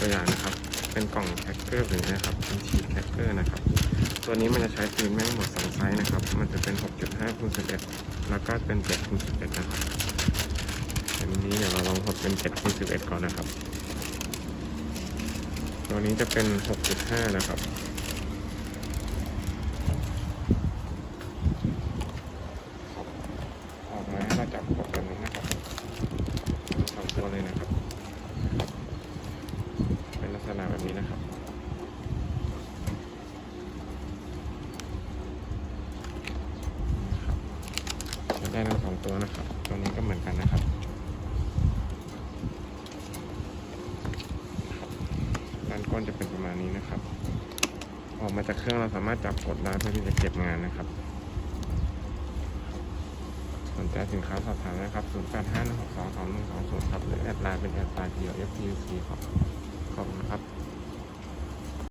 ตัวอย่างนะครับ เป็นกล่องแพ็คเกอร์หรือนะครับ เป็นชีทแพ็คเกอร์นะครับ ตัวนี้มันจะใช้ฟิล์มแม่งหมดสองไซส์นะครับ มันจะเป็น 6.5คูณ11 แล้วก็เป็น7คูณ11 นะครับอันนี้เดี๋ยวเราลองทดเป็น7คูณ11 ก่อนนะครับ ตัวนี้จะเป็น 6.5 นะครับออกมาให้เราจับกดแบบนี้นะครับสองตัวเลยนะครับ ษณะแบบนี้นะครับ ได้ทั้งสองตัวนะครับ ตัวนี้ก็เหมือนกันนะครับด้านก้นจะเป็นประมาณนี้นะครับ ออกมาจากเครื่องเราสามารถจับกดได้เพื่อที่จะเก็บงานนะครับสนใจสินค้าสอบถามนะครับ 0 8 5 1 6 2 2 1 2 0 ครับ หรือแอดไลน์เป็นแอดไลน์ p o f p u c ครับ